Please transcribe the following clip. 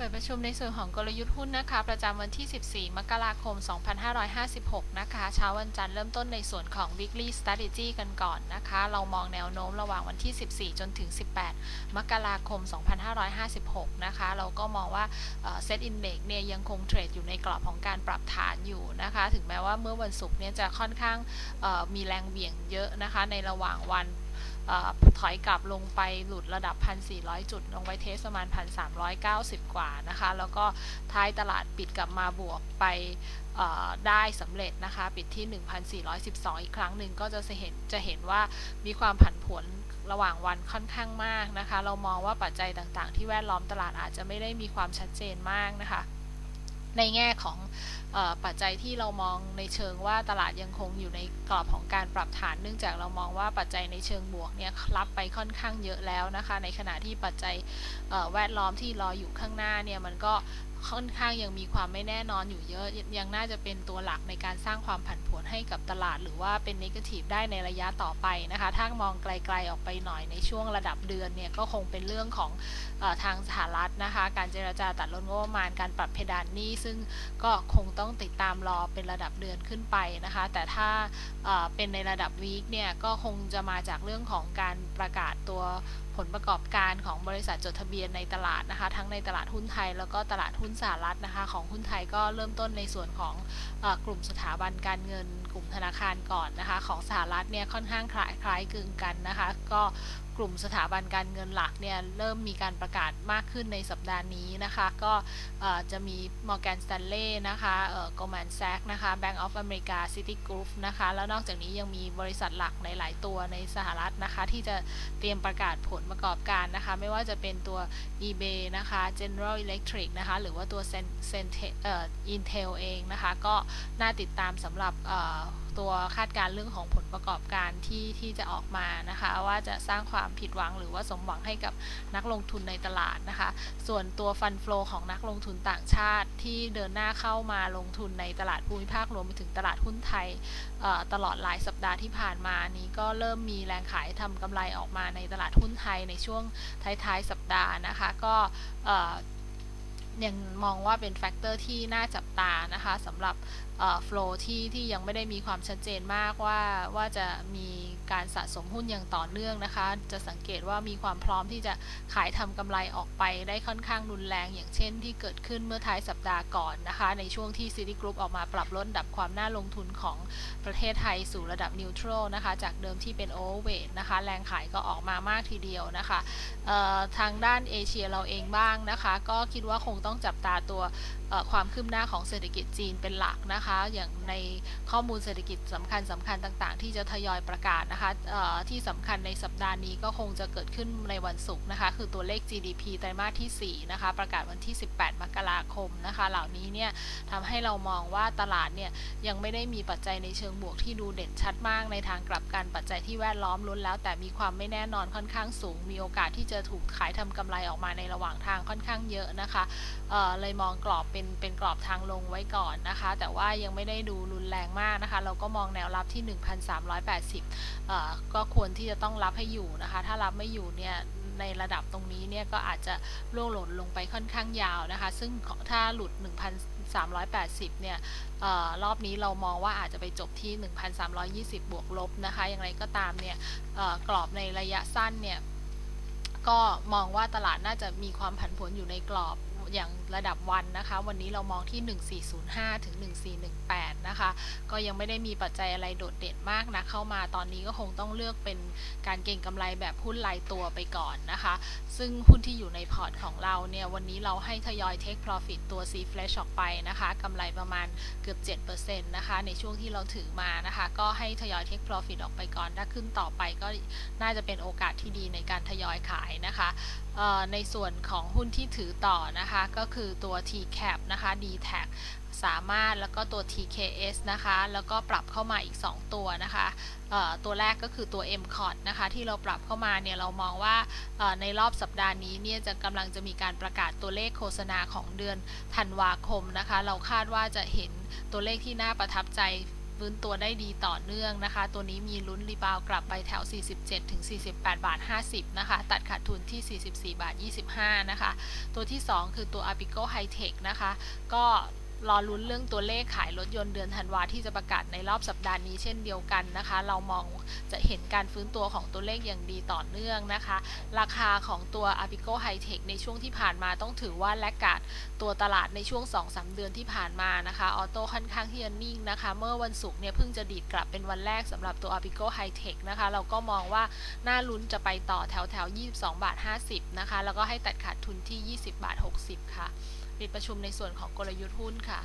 เปิดประชุมในส่วนของกลยุทธ์หุ้นนะคะ ประจำวันที่ 14 มกราคม 2556 นะคะ เช้าวันจันทร์เริ่มต้นในส่วนของ weekly strategy กันก่อนนะคะ เรามองแนวโน้มระหว่างวันที่ 14 จนถึง 18 มกราคม 2556 นะคะ เราก็มองว่าเซ็ตอินเด็กเนี่ยยังคงเทรดอยู่ในกรอบของการปรับฐานอยู่นะคะ ถึงแม้ว่าเมื่อวันศุกร์เนี่ยจะค่อนข้างมีแรงเบี่ยงเยอะนะคะในระหว่างวัน ถอยกลับลงไปหลุดระดับ 1,400 จุด ลงไปเทสประมาณ 1,390 กว่านะคะ แล้วก็ท้ายตลาดปิดกลับมาบวกไปได้สำเร็จนะคะ ปิดที่ 1,412 อีกครั้งหนึ่งก็จะเห็นจะเห็นว่ามีความผันผวนระหว่างวันค่อนข้างมากนะคะ เรามองว่าปัจจัยต่างๆ ที่แวดล้อมตลาดอาจจะไม่ได้มีความชัดเจนมากนะคะ ในแง่ของปัจจัยที่เรามองในเชิงว่าตลาดยังคงอยู่ในกรอบของการปรับฐาน เนื่องจากเรามองว่าปัจจัยในเชิงบวกเนี่ยรับไปค่อนข้างเยอะแล้วนะคะ ในขณะที่ปัจจัยแวดล้อมที่รออยู่ข้างหน้าเนี่ยมันก็ ค่อนข้างยังมีความไม่แน่นอนอยู่เยอะ ยังน่าจะเป็นตัวหลักในการสร้างความผันผวนให้กับตลาด หรือว่าเป็นนิเกทีฟได้ในระยะต่อไปนะคะ ถ้ามองไกลๆออกไปหน่อยในช่วงระดับเดือนเนี่ยก็คงเป็นเรื่องของอทางสหรัฐนะคะ การเจราจาตัดลดงบประมาณการปรับเพดานหนี้ซึ่งก็คงต้องติดตามรอเป็นระดับเดือนขึ้นไปนะคะ แต่ถ้าเป็นในระดับวีคเนี่ยก็คงจะมาจากเรื่องของการประกาศตัว ผลประกอบการของบริษัทจดทะเบียนในตลาดนะคะ ทั้งในตลาดหุ้นไทย แล้วก็ตลาดหุ้นสหรัฐนะคะ ของหุ้นไทยก็เริ่มต้นในส่วนของอกลุ่มสถาบันการเงิน กลุ่มธนาคารก่อนนะคะ ของสหรัฐเนี่ยค่อนข้างคล้ายคล้ายคลึงกันนะคะ ก็ กลุ่มสถาบันการเงินหลักเนี่ยเริ่มมีการประกาศมากขึ้นในสัปดาห์นี้นะคะ ก็จะมี Morgan Stanley นะคะ Goldman Sachs นะคะ Bank of America Citigroup นะคะ แล้วนอกจากนี้ยังมีบริษัทหลักในหลายตัวในสหรัฐนะคะ ที่จะเตรียมประกาศผลประกอบการนะคะ ไม่ว่าจะเป็นตัว eBay นะคะ General Electric นะคะ หรือว่าตัว Intel เองนะคะ ก็น่าติดตามสำหรับตัวคาดการเรื่องของผลประกอบการที่ที่จะออกมานะคะ ว่าจะสร้างความผิดหวัง หรือว่าสมหวังให้กับนักลงทุนในตลาดนะคะ ส่วนตัวฟันฟลอของนักลงทุนต่างชาติที่เดินหน้าเข้ามาลงทุนในตลาดภูมิภาครวมไปถึงตลาดหุ้นไทยตลอดหลายสัปดาห์ที่ผ่านมานี้ก็เริ่มมีแรงขายทำกำไรออกมาในตลาดหุ้นไทยในช่วงท้ายๆสัปดาห์นะคะ ก็ยังมองว่าเป็นแฟกเตอร์ที่น่าจับตานะคะสำหรับ โฟล์ที่ที่ยังไม่ได้มีความชัดเจนมากว่าว่าจะมีการสะสมหุ้นอย่างต่อเนื่องนะคะ จะสังเกตว่ามีความพร้อมที่จะขายทำกำไรออกไปได้ค่อนข้างรุนแรง อย่างเช่นที่เกิดขึ้นเมื่อท้ายสัปดาห์ก่อนนะคะ ในช่วงที่ซิตี้กรุ๊ปออกมาปรับลดดับความน่าลงทุนของประเทศไทยสู่ระดับนิวทรัลนะคะ จากเดิมที่เป็นโอเวอร์เวทนะคะ แรงขายก็ออกมามากทีเดียวนะคะทางด้านเอเชียเราเองบ้างนะคะ ก็คิดว่าคงต้องจับตาตัว ความคืบหน้าของเศรษฐกิจจีนเป็นหลักนะคะ อย่างในข้อมูลเศรษฐกิจสำคัญสำคัญต่างๆ ที่จะทยอยประกาศนะคะที่สำคัญในสัปดาห์นี้ก็คงจะเกิดขึ้นในวันศุกร์นะคะ คือตัวเลข GDP ไตรมาสที่ 4 นะคะ ประกาศวันที่ 18 มกราคมนะคะ เหล่านี้เนี่ยทำให้เรามองว่าตลาดเนี่ยยังไม่ได้มีปัจจัยในเชิงบวกที่ดูเด่นชัดมากในทางกลับกันปัจจัยที่แวดล้อมล้นแล้ว แต่มีความไม่แน่นอนค่อนข้างสูง มีโอกาสที่จะถูกขายทำกำไรออกมาในระหว่างทางค่อนข้างเยอะนะคะเเลยมองกรอบเป็นเป็นกรอบทางลงไว้ก่อนนะคะ แต่ว่ายังไม่ได้ดูรุนแรงมากนะคะ เราก็มองแนวรับที่ 1,380ก็ควรที่จะต้องรับให้อยู่นะคะ ถ้ารับไม่อยู่เนี่ยในระดับตรงนี้เนี่ยก็อาจจะร่วงหล่นลงไปค่อนข้างยาวนะคะ ซึ่งถ้าหลุด 1,380 เนี่ยออรอบนี้เรามองว่าอาจจะไปจบที่ 1,320 บวกลบนะคะ อย่างไรก็ตามเนี่ยกรอบในระยะสั้นเนี่ยก็มองว่าตลาดน่าจะมีความผันผวนอยู่ในกรอบ อย่างระดับวันนะคะ วันนี้เรามองที่ 1405 ถึง 1418 นะคะ ก็ยังไม่ได้มีปัจจัยอะไรโดดเด่นมากนะเข้ามาตอนนี้ก็คงต้องเลือกเป็นการเก็งกำไรแบบหุ้นรายตัวไปก่อนนะคะ ซึ่งหุ้นที่อยู่ในพอร์ตของเราเนี่ย วันนี้เราให้ทยอย take profit ตัว C flash ออกไปนะคะกำไรประมาณเกือบ 7%นะคะ ในช่วงที่เราถือมานะคะ ก็ให้ทยอย take profit ออกไปก่อน ถ้าขึ้นต่อไปก็น่าจะเป็นโอกาสที่ดีในการทยอยขายนะคะในส่วนของหุ้นที่ถือต่อนะคะก็คือตัว TCAP นะคะ DTAC สามารถแล้วก็ตัว TKS นะคะ แล้วก็ปรับเข้ามาอีก 2 ตัวนะคะตัวแรกก็คือตัว m c o t นะคะ ที่เราปรับเข้ามาเนี่ย เรามองว่าในรอบสัปดาห์นี้เนี่ย จะกำลังจะมีการประกาศตัวเลขโฆษณาของเดือนธันวาคมนะคะ เราคาดว่าจะเห็นตัวเลขที่น่าประทับใจ ฟื้นตัวได้ดีต่อเนื่องนะคะ ตัวนี้มีลุ้นรีบาวกลับไปแถว 47ถึง48 บาท 50 นะคะ ตัดขาดทุนที่ 44 บาท 25 นะคะ ตัวที่ 2 คือตัว Apico High Tech นะคะ ก็ รอลุ้นเรื่องตัวเลขขายรถยนต์เดือนธันวาที่จะประกาศในรอบสัปดาห์นี้เช่นเดียวกันนะคะ เรามองจะเห็นการฟื้นตัวของตัวเลขอย่างดีต่อเนื่องนะคะ ราคาของตัว Apico High Tech ในช่วงที่ผ่านมาต้องถือว่าแลกกาดตัวตลาดในช่วง 2-3 เดือนที่ผ่านมานะคะออโต้ค่อนข้างที่จะนิ่งนะคะ เมื่อวันศุกร์เนี่ยเพิ่งจะดีดกลับเป็นวันแรกสำหรับตัว Apico High Tech นะคะ เราก็มองว่าน่าลุ้นจะไปต่อแถวแถว22บาท50นะคะแล้วก็ให้ตัดขาดทุนที่ 20บาท60ค่ะ ปิดประชุมในส่วนของกลยุทธ์หุ้นค่ะ